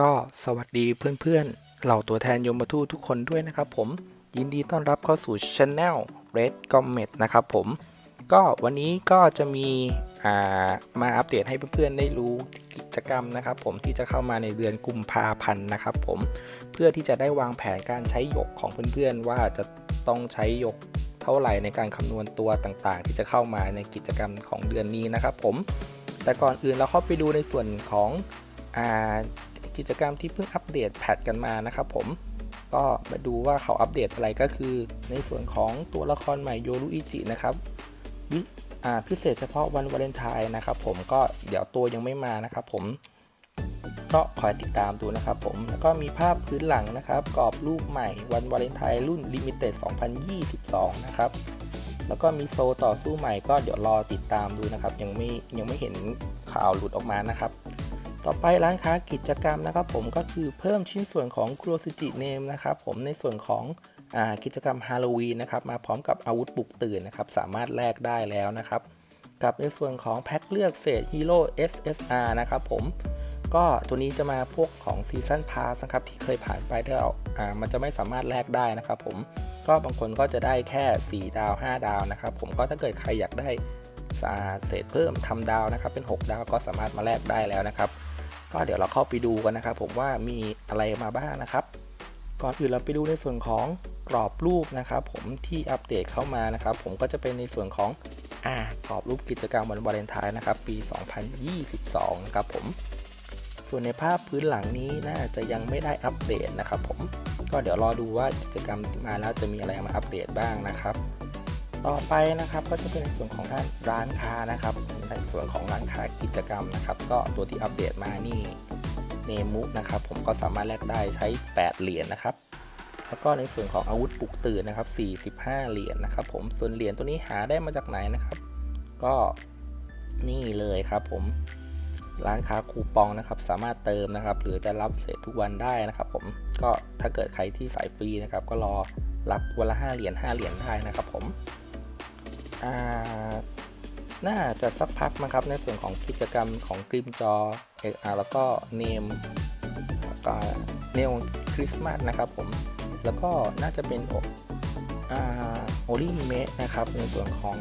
ก็สวัสดีเพื่อนๆเหล่าตัวแทนยมทูตทุกคนด้วยนะครับผมยินดีต้อนรับเข้าสู่ช anel Red Comet นะครับผมก็วันนี้ก็จะมีามาอัปเดตให้เพื่อนๆได้รู้กิจกรรมนะครับผมที่จะเข้ามาในเดือนกุมภาพันธ์นะครับผมเพื่อที่จะได้วางแผนการใช้ยกของเพื่อนๆ ว่าจะต้องใช้ยกเท่าไหร่ในการคำนวณตัวต่างๆ ที่จะเข้ามาในกิจกรรมของเดือนนี้นะครับผมแต่ก่อนอื่นเราเข้าไปดูในส่วนของอ กิจกรรมที่เพิ่งอัปเดตแพทกันมานะครับผมก็มาดูว่าเขาอัปเดตอะไรก็คือ ในส่วนของตัวละครใหม่โยรุอิจินะครับวิพิเศษเฉพาะวันวาเลนไทน์นะครับผมก็เดี๋ยวตัวยังไม่มานะครับผมก็คอยติดตามดูนะครับผมแล้วก็มีภาพพื้นหลังนะครับ กรอบรูปใหม่วันวาเลนไทน์รุ่น Limited 2022 นะครับแล้วก็มีโซต่อสู้ใหม่ก็เดี๋ยวรอติดตามดูนะครับ ยังไม่ยังไม่เห็นข่าวหลุดออกมานะครับ ต่อไปร้านค้ากิจกรรมนะครับ ผมก็คือเพิ่มชิ้นส่วนของ c r o s i g i Name นะครับผมในส่วนของอกิจกรรมฮาโลวีนนะครับมาพร้อมกับอาวุธปลุกตื่นนะครับสามารถแลกได้แล้วนะครับ กับในส่วนของแพ็คเลือกเศษฮีโร่ SSR นะครับผมก็ตัวนี้จะมาพวกของซีซันพาสนะครับที่เคยผ่านไปที่เราอ่ามันจะไม่สามารถแลกได้นะครับผมก็บางคนก็จะได้แค่ 4 ดาว 5 ดาวนะครับผมก็ถ้าเกิดใครอยากได้อ่าเศษเพิ่มทำดาวนะครับเป็น 6 ดาวก็สามารถมาแลกได้แล้วนะครับ ก็เดี๋ยวเราเข้าไปดูกันนะครับ ผมว่ามีอะไรมาบ้างนะครับ ก่อนอื่นเราไปดูในส่วนของกรอบรูปนะครับ ผมที่อัปเดตเข้ามานะครับ ผมก็จะเป็นในส่วนของอ่ากรอบรูปกิจกรรมวันวาเลนไทน์นะครับ ปี 2022 นะครับผม ส่วนในภาพพื้นหลังนี้น่าจะยังไม่ได้อัปเดตนะครับผมก็เดี๋ยวรอดูว่ากิจกรรมมาแล้วจะมีอะไรมาอัปเดตบ้างนะครับ ต่อไปนะครับก็จะเป็นในส่วนของด้านร้านค้านะครับ ส่วนของร้านค้ากิจกรรมนะครับ ก็ตัวที่อัปเดตมานี่เนมุนะครับ ผมก็สามารถแลกได้ใช้ 8 เหรียญนะครับ แล้วก็ในส่วนของอาวุธปลุกตื่นนะครับ 45 เหรียญนะครับ ผมส่วนเหรียญตัวนี้หาได้มาจากไหนนะครับ ก็นี่เลยครับ ผมร้านค้าคูปองนะครับ สามารถเติมนะครับ หรือจะรับเศษทุกวันได้นะครับ ผมก็ถ้าเกิดใครที่สายฟรีนะครับ ก็รอรับวันละ5เหรียญ5เหรียญได้นะครับ ผมอ่า น่าจะสักพักนะครับในส่วนของกิจกรรมของกริมจอเอกอาแล้วก็เนมก็เนมคริสต์มาสนะครับผมแล้วก็น่าจะเป็นโออ่าโอลิเมะนะครับในส่วนของ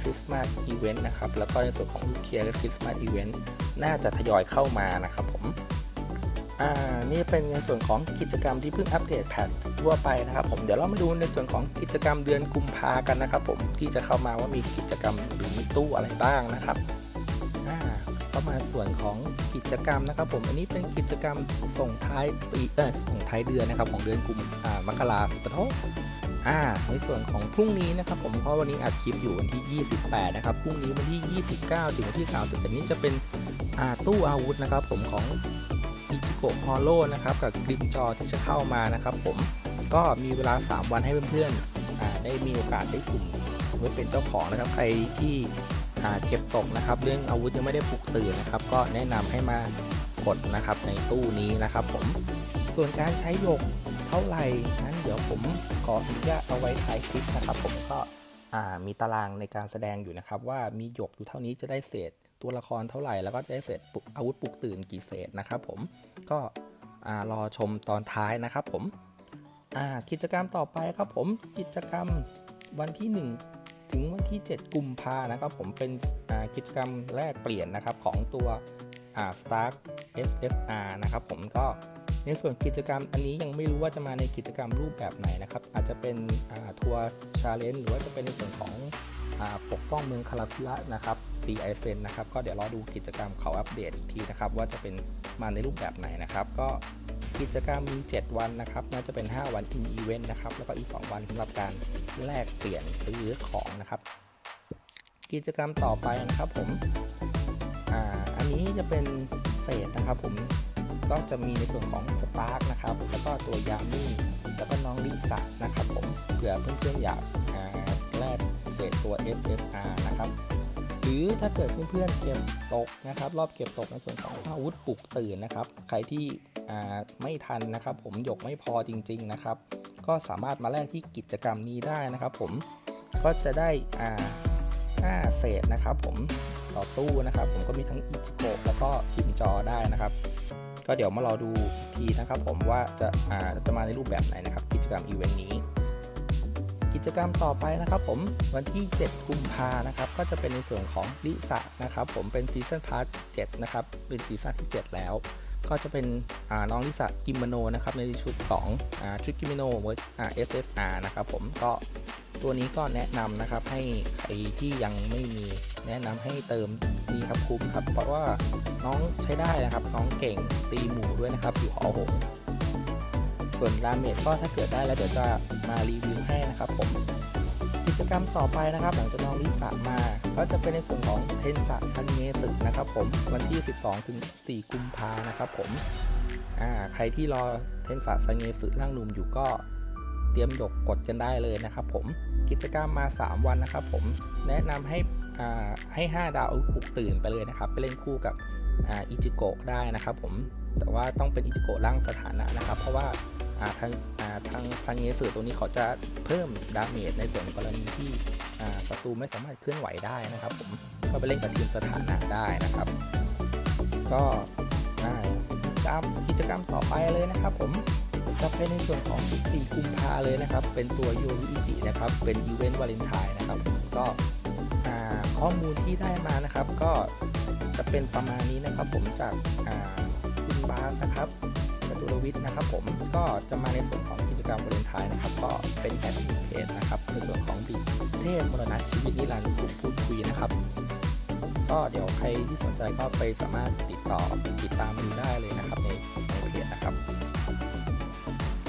คริสต์มาสอีเวนต์นะครับแล้วก็ในส่วนของลูกเคียร์คริสต์มาสอีเวนต์น่าจะทยอยเข้ามานะครับผม อ่านี่เป็นในส่วนของกิจกรรมที่เพิ่งอัปเดตแพททั่วไปนะครับผมเดี๋ยวเรามาดูในส่วนของกิจกรรมเดือนกุมภากันนะครับผมที่จะเข้ามาว่ามีกิจกรรมหรือมีตู้อะไรบ้างนะครับอ่าก็มาส่วนของกิจกรรมนะครับผมอันนี้เป็นกิจกรรมส่งท้ายปีเออส่งท้ายเดือนนะครับของเดือนกุมอ่ามกราคมปะทอ่าในส่วนของพรุ่งนี้นะครับผมเพราะวันนี้อัดคลิปอยู่วันที่ 28 นะครับพรุ่งนี้วันที่ 29 ถึงวันที่ 30อันนี้จะเป็นอ่าตู้อาวุธนะครับผมของ โกะฮอลโลนะครับกับกริมจอที่จะเข้ามานะครับ ผมก็มีเวลา 3 วันให้เพื่อนๆได้มีโอกาสได้สุ่มไว้เป็นเจ้าของนะครับใครที่เก็บตกนะครับ เรื่องอาวุธยังไม่ได้ปลุกตื่นนะครับ ก็แนะนำให้มากดนะครับในตู้นี้นะครับ ผมส่วนการใช้หยกเท่าไหร่นั้นเดี๋ยวผมขออนุญาตเอาไว้ท้ายคลิปนะครับ ผมก็มีตารางในการแสดงอยู่นะครับ ว่ามีหยกอยู่เท่านี้จะได้เศษ ตัวละครเท่าไหร่แล้วก็จะได้เศษอาวุธปลุกตื่นกี่เศษนะครับผมก็รอชมตอนท้ายนะครับผมกิจกรรมต่อไปครับผมกิจกรรมวันที่ 1 ถึงวันที่ 7 กุมภานะครับผมเป็นกิจกรรมแลกเปลี่ยนนะครับของตัวอ่า Stark SSR นะครับผมก็ในส่วนกิจกรรมอันนี้ยังไม่รู้ว่าจะมาในกิจกรรมรูปแบบไหนนะครับ อาจจะเป็นทัวร์ชาเลนจ์หรือว่าจะเป็นในส่วนของอปกป้องเมืองคาราคุระนะครับ ตีไอเซนนะครับ ก็เดี๋ยวรอดูกิจกรรมเขาอัปเดตอีกทีนะครับ ว่าจะเป็นมาในรูปแบบไหนนะครับ ก็กิจกรรมมี 7 วันนะครับ น่าจะเป็น 5 วันอินอีเวนต์นะครับ แล้วก็อีก 2 วันสำหรับการแลกเปลี่ยนซื้อของนะครับ กิจกรรมต่อไปนะครับผมอ่าอันนี้จะเป็นเศษนะครับผมก็จะมีในส่วนของสปาร์กนะครับ แล้วก็ตัวยามี่แล้วก็น้องลิซ่านะครับผมเผื่อเพื่อนๆอยากอ่าแลกเศษตัว SSR นะครับ รือถ้าเกิดเพื่อนๆเก็บตกนะครับรอบเก็บตกในส่วนของอาวุธปลุกตื่นนะครับ ใครที่ไม่ทันนะครับ ผมหยกไม่พอจริง ๆนะครับ ก็สามารถมาแลกที่กิจกรรมนี้ได้นะครับ ผมก็จะได้อ่าห้าเศษนะครับ ผมต่อตู้นะครับ ผมก็มีทั้งอิจิโกะแล้วก็พิมจอได้นะครับ ก็เดี๋ยวมารอดูทีนะครับ ผมว่าจะอ่าจะมาในรูปแบบไหนนะครับ กิจกรรมอีเวนต์นี้ กิจกรรมต่อไปนะครับ ผมวันที่ 7 กุมภานะครับ ก็จะเป็นในส่วนของลิสะนะครับ ผมเป็นซีซันพาร์ท7นะครับ เป็นซีซั่นที่ 7 แล้ว ก็จะเป็นน้องลิสะกิมโนนะครับ ในชุดของอชุดกิมโนเวอร์อ่า SSR นะครับ ผมก็ตัวนี้ก็แนะนำนะครับให้ใครที่ยังไม่มีแนะนำให้เติมนี่ครับคุ้มครับ เพราะว่าน้องใช้ได้นะครับ น้องเก่งตีหมูด้วยนะครับ อยู่หอหง ส่วนดาเมจก็ถ้าเกิดได้แล้วเดี๋ยวจะมารีวิวให้นะครับผมกิจกรรมต่อไปนะครับ หลังจากน้องลิสามา ก็จะเป็นในส่วนของเทนสะซันเมสึนะครับผมวันที่ 12ถึง4กุมภานะครับผมอ่าใครที่รอเทนสะซันเมสึร่างหนุ่มอยู่ก็เตรียมหยกกดกันได้เลยนะครับผมกิจกรรมมา 3 วันนะครับผมแนะนำให้อ่าให้ 5 ดาวปลุกตื่นไปเลยนะครับ ไปเล่นคู่กับอ่าอิจิโกะได้นะครับผมแต่ว่าต้องเป็นอิจิโกะร่างสถานะนะครับ เพราะว่า ทางทางซันเงสือตัวนี้เขาจะเพิ่มดาเมจในส่วนกรณีที่อ่าศัตรูไม่สามารถเคลื่อนไหวได้นะครับผมก็ไปเล่นกับทีมสถานะได้นะครับ ก็กิจกรรมกิจกรรมต่อไปเลยนะครับ ผมจะเป็นในส่วนของ 14 กุมภาเลยนะครับ เป็นตัวโยรุอิจินะครับ เป็นอีเวนต์วาเลนไทน์นะครับ ก็ข้อมูลที่ได้มานะครับ ก็จะเป็นประมาณนี้นะครับ ผมจากคุณบาสนะครับ รวิทย์นะครับผมก็จะมาในส่วนของกิจกรรมวาเลนไทน์นะครับ ก็เป็นแอดมินเพจนะครับในส่วนของบีเทพมรณะชีวิตนิรันดร์กลุ่มพูดคุยนะครับ ก็เดี๋ยวใครที่สนใจก็ไปสามารถติดต่อติดตามดูได้เลยนะครับในในเพจนะครับ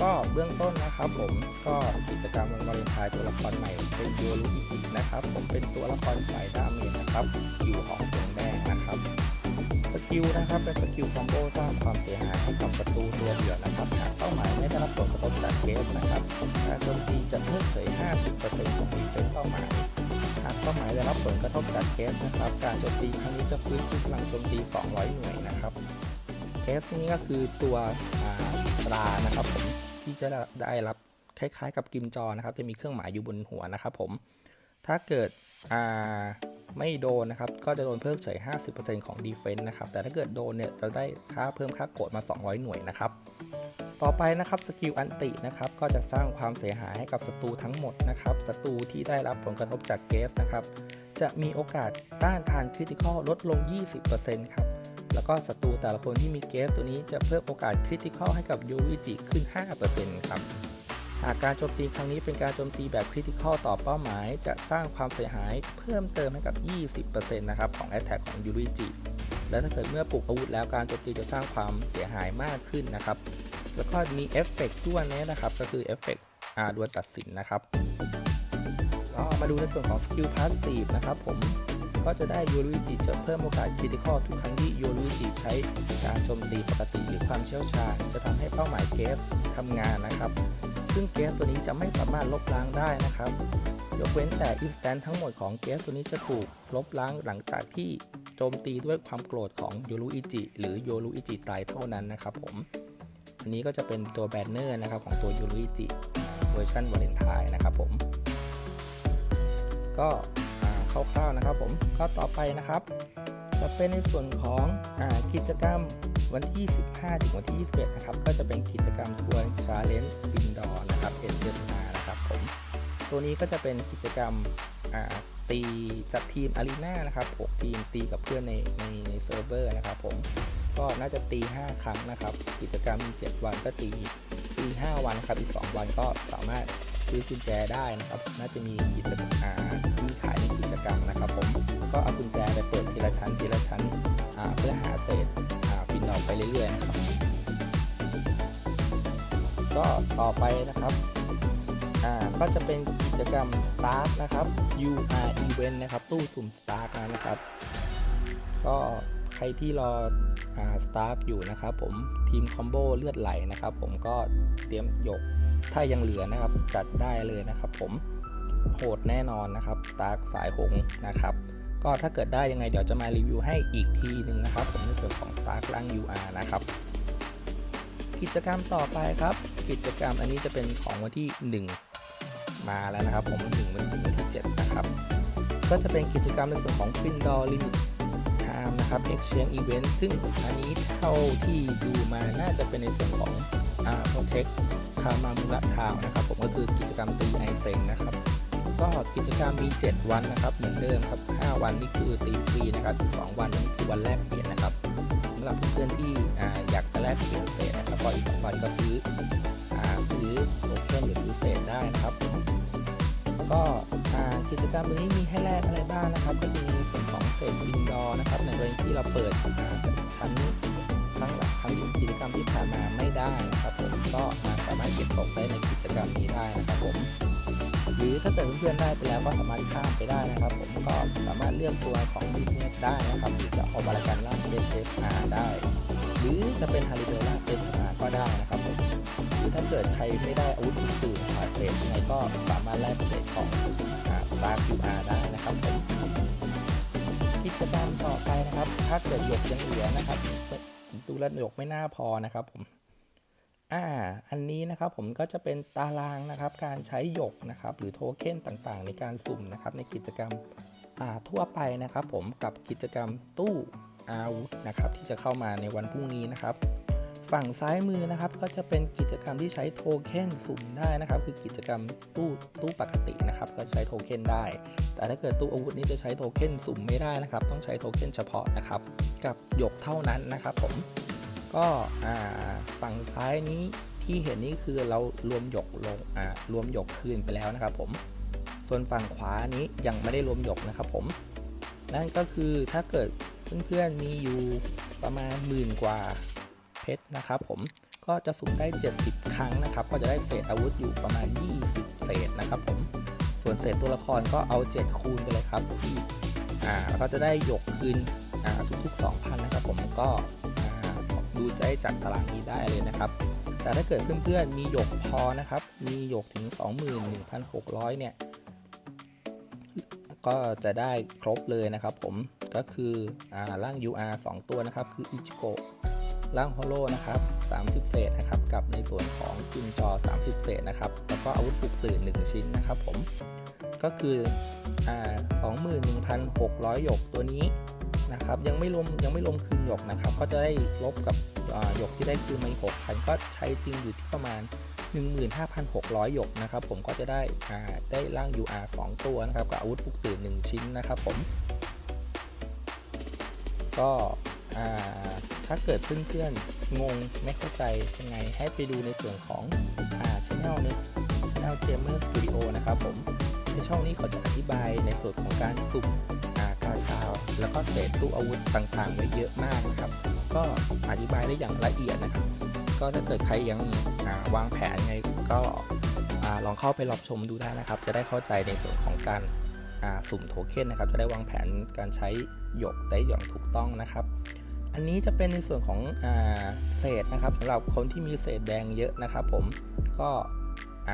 ก็เบื้องต้นนะครับผมก็กิจกรรมวันวาเลนไทน์ตัวละครใหม่เป็นโยรุอิจินะครับ ผมเป็นตัวละครสายดาเมจนะครับอยู่ของเสียงแดงนะครับ สกิลนะครับเป็นสกิลคอมโบสร้างความเสียหายให้กับประตูตัวเดียวนะครับหากเป้าหมายไม่ได้รับผลกระทบจากเกมนะครับการโจมตีจะเพิกเฉย 50%ของดีเฟนเป้าหมายหากเป้าหมายได้รับผลกระทบจากเกมนะครับ การโจมตีครั้งนี้จะฟื้นฟูพลังโจมตี 200 หน่วยนะครับเคสนี้ก็คือตัวตรานะครับผมที่จะได้รับคล้ายๆ กับกิมจอนะครับ จะมีเครื่องหมายอยู่บนหัวนะครับผม ถ้าเกิดอ่าไม่โดนนะครับ ก็จะโดนเพิ่มเฉย 50%ของ Defense นะครับ แต่ถ้าเกิดโดนเนี่ยจะได้ค่าเพิ่มค่าโกรธมา 200 หน่วยนะครับ ต่อไปนะครับสกิลอันตินะครับ ก็จะสร้างความเสียหายให้กับศัตรูทั้งหมดนะครับ ศัตรูที่ได้รับผลกระทบจากเกสนะครับ จะมีโอกาสต้านทานคริติคอลลดลง 20%ครับ แล้วก็ศัตรูแต่ละคนที่มีเกสตัวนี้จะเพิ่มโอกาสคริติคอลให้กับยูริจิขึ้น 5%ครับ หากการโจมตีครั้งนี้เป็นการโจมตีแบบคริติคอลต่อเป้าหมาย จะสร้างความเสียหายเพิ่มเติมให้กับ 20%นะครับของ a t t a c k ของยูริจิ และถ้าเกิดเมื่อปลุกอาวุธแล้วการโจมตีจะสร้างความเสียหายมากขึ้นนะครับ แล้วก็มีเอฟเฟกต์ด้วยนะนะครับ ก็คือเอฟเฟกต์อาดวลตัดสินนะครับก็มาดูในส่วนของสกิลพาสซีฟนะครับผมก็จะได้ยูริจิจะเพิ่มโอกาสคริติคอลทุกครั้งที่ยูริจิใช้การโจมตีปกติหรือความเชี่ยวชาญ จะทำให้เป้าหมายเกสทำงานนะครับ ซึ่งเกสตัวนี้จะไม่สามารถลบล้างได้นะครับ ยกเว้นแต่อินสแตนทั้งหมดของเกสตัวนี้จะถูกลบล้างหลังจากที่โจมตีด้วยความโกรธของโยรุอิจิหรือโยรุอิจิตายเท่านั้นนะครับผม อันนี้ก็จะเป็นตัวแบนเนอร์นะครับของตัวโยรุอิจิเวอร์ชันวาเลนไทน์นะครับผม ก็คร่าวๆนะครับผมก็ต่อไปนะครับ จะเป็นในส่วนของอกิจกรรมวันที่ 15 ถึงวันที่ 21 นะครับ ก็จะเป็นกิจกรรมทัวร์ชาเลนจ์บินดอนะครับเอ็นเานะครับผม ตัวนี้ก็จะเป็นกิจกรรมตีจัดทีมอารีนานะครับ6ทีมตีกับเพื่อนในในในเซิร์ฟเวอร์นะครับผม ก็น่าจะตี 5 ครั้งนะครับ กิจกรรมมี 7 วันก็ตีตี 5 วันนะครับ อีก 2 วันก็สามารถ ซื้อกุญแจได้นะครับ น่าจะมีกิจกรรมที่ขายในกิจกรรมนะครับผมก็เอากุญแจไปเปิดทีละชั้นทีละชั้นเพื่อหาเศษฟินดอกไปเรื่อยๆนะครับ ก็ต่อไปนะครับก็จะเป็นกิจกรรม Start นะครับ UR Event นะครับตู้สุ่ม Start นะครับ ก็ใครที่รอ อ่า Start อยู่นะครับผมทีมคอมโบเลือดไหลนะครับผมก็เตรียมยกถ้ายังเหลือนะครับจัดได้เลยนะครับผมโหดแน่นอนนะครับ Start สายหงนะครับก็ถ้าเกิดได้ยังไงเดี๋ยวจะมารีวิวให้อีกทีหนึ่งนะครับ ผมในส่วนของ Start ร่าง UR นะครับ กิจกรรมต่อไปครับ กิจกรรมอันนี้จะเป็นของวันที่ 1 มาแล้วนะครับ ผมถึงวันวันที่7นะครับ ก็จะเป็นกิจกรรมในส่วนของ f i n d o r Limit นะครับ Exchange Event ซึ่งอันนี้เท่าที่ดูมาน่าจะเป็นในส่วนของอ่า Protect คามามุระทาวนะครับ ผมก็คือกิจกรรมตีไอเซงนะครับ ก็กิจกรรมมี 7 วันนะครับเหมือนเดิมครับ 5 วันนี่คือตีฟรีนะครับ2วันนี่คือวันแรกเปลี่ยนนะครับสำหรับเพื่อนๆที่อ่าอยากจะแลกเปลี่ยนเศษนะครับก็อีก2วันก็ซื้ออ่าซื้อโทเค็นหรือซื้อเศษได้นะครับ ก็กิจกรรมนี้มีให้แลกอะไรบ้างนะครับ ก็จะมีส่วนของเศษอินดอร์นะครับในกรณีที่เราเปิดชั้นครั้งหลังครั้งกิจกรรมที่ผ่านมาไม่ได้นะครับผมก็มาสามารถเก็บตกได้ในกิจกรรมนี้ได้นะครับผมหรือถ้าเกิดเพื่อนๆได้ไปแล้วก็สามารถข้ามไปได้นะครับ ผมก็สามารถเลือกตัวของบิสเนสได้นะครับหรือจะเอาบริการล่าเป็นเอสอาร์ได้ หรือจะเป็นฮาริเบล่าเป็นอาร์ก็ได้นะครับผม หรือถ้าเกิดใครไม่ได้อาวุธอื่นผ่านเทรดยังไงก็สามารถแลกเทรดของสตาร์คิวอาร์ได้นะครับผมกิจกรรมต่อไปนะครับ ถ้าเกิดหยกยังเหลือนะครับดูแลวหยกไม่น่าพอนะครับผมอ่าอันนี้นะครับผมก็จะเป็นตารางนะครับ การใช้หยกนะครับ หรือโทเค็นต่างๆ ในการสุ่มนะครับ ในกิจกรรมอ่าทั่วไปนะครับ ผมกับกิจกรรมตู้อาวุธนะครับ ที่จะเข้ามาในวันพรุ่งนี้นะครับ ฝั่งซ้ายมือนะครับก็จะเป็นกิจกรรมที่ใช้โทเค็นสุ่มได้นะครับ คือกิจกรรมตู้ตู้ปกตินะครับ ก็ใช้โทเค็นได้ แต่ถ้าเกิดตู้อาวุธนี้จะใช้โทเค็นสุ่มไม่ได้นะครับ ต้องใช้โทเค็นเฉพาะนะครับ กับหยกเท่านั้นนะครับ ผมก็ฝั่งซ้ายนี้ที่เห็นนี่คือเรารวมหยกลงรวมหยกคืนไปแล้วนะครับ ผมส่วนฝั่งขวานี้ยังไม่ได้รวมหยกนะครับ ผมนั่นก็คือถ้าเกิดเพื่อนๆมีอยู่ประมาณหมื่นกว่า ชรนะครับผมก็จะสุ่มได้ 70 ครั้งนะครับ ก็จะได้เศษอาวุธอยู่ประมาณ 20 เศษนะครับผมส่วนเศษตัวละครก็เอา 7 คูณไปเลยครับที่อ่าแล้วก็จะได้หยกคืนอ่าทุกๆ 2,000 นะครับผมก็อ่าดูได้จากตารางนี้ได้เลยนะครับ แต่ถ้าเกิดเพื่อนๆมีหยกพอนะครับ มีหยกถึง 21,600 เนี่ย ก็จะได้ครบเลยนะครับผมก็คืออร่าง UR 2 ตัวนะครับ คืออิจิโกะ ร่างฮอลโลนะครับ 30 เศษนะครับ กับในส่วนของจุนจอ 30 เศษนะครับ แล้วก็อาวุธปลุกตื่น 1 ชิ้นนะครับผม ก็คืออ่า21,600 หยกตัวนี้นะครับ ยังไม่รวมยังไม่รวมคืนหยกนะครับ ก็จะได้ลบกับหยกที่ได้คืนมาอีก6,000ก็ใช้จริงอยู่ที่ประมาณ 15,600 หยกนะครับ ผมก็จะได้ได้ร่าง UR 2 ตัวนะครับ กับอาวุธปลุกตื่น 1 ชิ้นนะครับผม ก็อ่า ถ้าเกิดเพื่อนๆงงไม่เข้าใจยังไงให้ไปดูในส่วนของอ่าช่องในช่อง Gamer Studio นะครับผม ในช่องนี้เขาจะอธิบายในส่วนของการสุ่มอ่ากาชาแล้วก็เศษตู้อาวุธต่างๆไว้เยอะมากนะครับ ก็อธิบายได้อย่างละเอียดนะครับ ก็ถ้าเกิดใครยังอ่าวางแผนไงก็อ่าลองเข้าไปรับชมดูได้นะครับ จะได้เข้าใจในส่วนของการอ่าสุ่มโทเค็นนะครับ จะได้วางแผนการใช้หยกได้อย่างถูกต้องนะครับ อันนี้จะเป็นในส่วนของเศษนะครับสำหรับคนที่มีเศษแดงเยอะนะครับผมก็อ,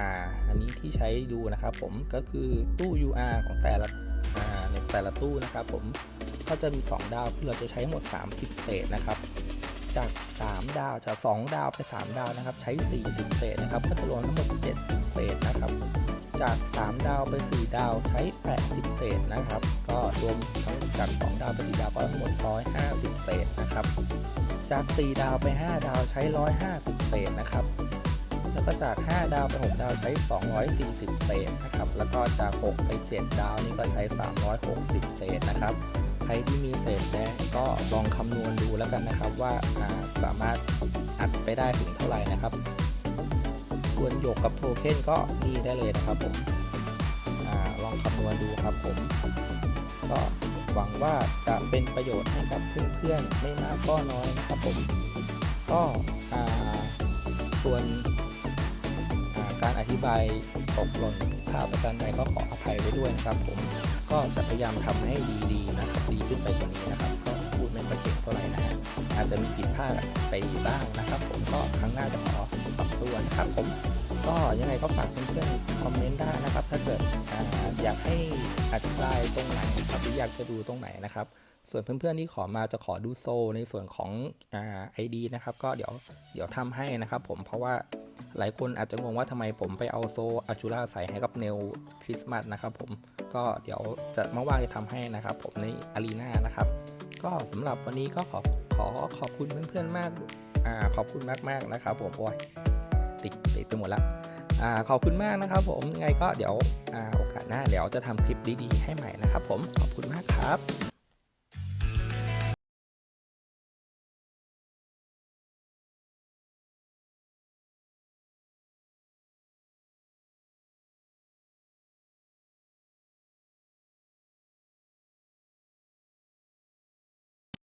อันนี้ที่ใช้ดูนะครับผมก็คือตู้ UR ของแต่ละในแต่ละตู้นะครับผมก็จะมี 2 ดาวคือเราจะใช้ทั้งหมด 30 เศษนะครับ จาก 3 ดาวจาก 2 ดาวไป 3 ดาวนะครับ ใช้ 40 เศษนะครับ ก็จะรวมทั้งหมด 70 เศษนะครับ จาก 3 ดาวไป 4 ดาวใช้ 80 เศษนะครับ ก็รวมทั้งจาก 2 ดาวไป 4 ดาวก็ทั้งหมด 150 เศษนะครับ จาก 4 ดาวไป 5 ดาวใช้ 150 เศษนะครับ แล้วก็จาก 5 ดาวไป 6 ดาวใช้ 240 เศษนะครับ แล้วก็จาก 6 ไป 7 ดาวนี่ก็ใช้ 360 เศษนะครับ ใครที่มีเศษแดงก็ลองคำนวณดูแล้วกันนะครับว่าอ่าสามารถอัดไปได้ถึงเท่าไหร่นะครับ ส่วนหยกกับโทเค็นก็นี่ได้เลยนะครับผมอลองคำนวณดูครับผม ก็หวังว่าจะเป็นประโยชน์ให้กับเพื่อนๆไม่มากก็น้อยนะครับผม ก็ส่วนาการอธิบายตกหล่นภาพประการใดก็ขออภัยไว้ด้วยนะครับผมก็จะพยายามทำให้ดีๆนะครับดีขึ้นไปกว่านี้นะครับ ก็พูดไม่ค่อยเก่งเท่าไหร่นะฮะอาจจะมีผิดพลาดไปบ้างนะครับ ผมก็ครั้งหน้าจะขอ ปรับตัวนะครับผมก็ยังไงก็ฝากเพื่อนๆคอมเมนต์ได้นะครับ ถ้าเกิดออยากให้อธิบายตรงไหนครับหรืออยากจะดูตรงไหนนะครับ ส่วนเพื่อนๆที่ขอมาจะขอดูโซในส่วนของไอดีนะครับ ก็เดี๋ยวเดี๋ยวทำให้นะครับ ผมเพราะว่าหลายคนอาจจะงงว่าทำไมผมไปเอาโซอาจูราใส่ให้กับเนลคริสต์มาสนะครับ ผมก็เดี๋ยวจะมาว่างจะทำให้นะครับ ผมในอารีนานะครับ ก็สำหรับวันนี้ก็ขอขอขอบคุณเพื่อนๆมาก อ่าขอบคุณมากๆนะครับผมโอ้ยติดติดไปหมดละอ่าขอบคุณมากนะครับผมยังไงก็เดี๋ยวอ่าโอกาสหน้าเดี๋ยวจะทำคลิปดีๆให้ใหม่นะครับผมขอบคุณมากครับ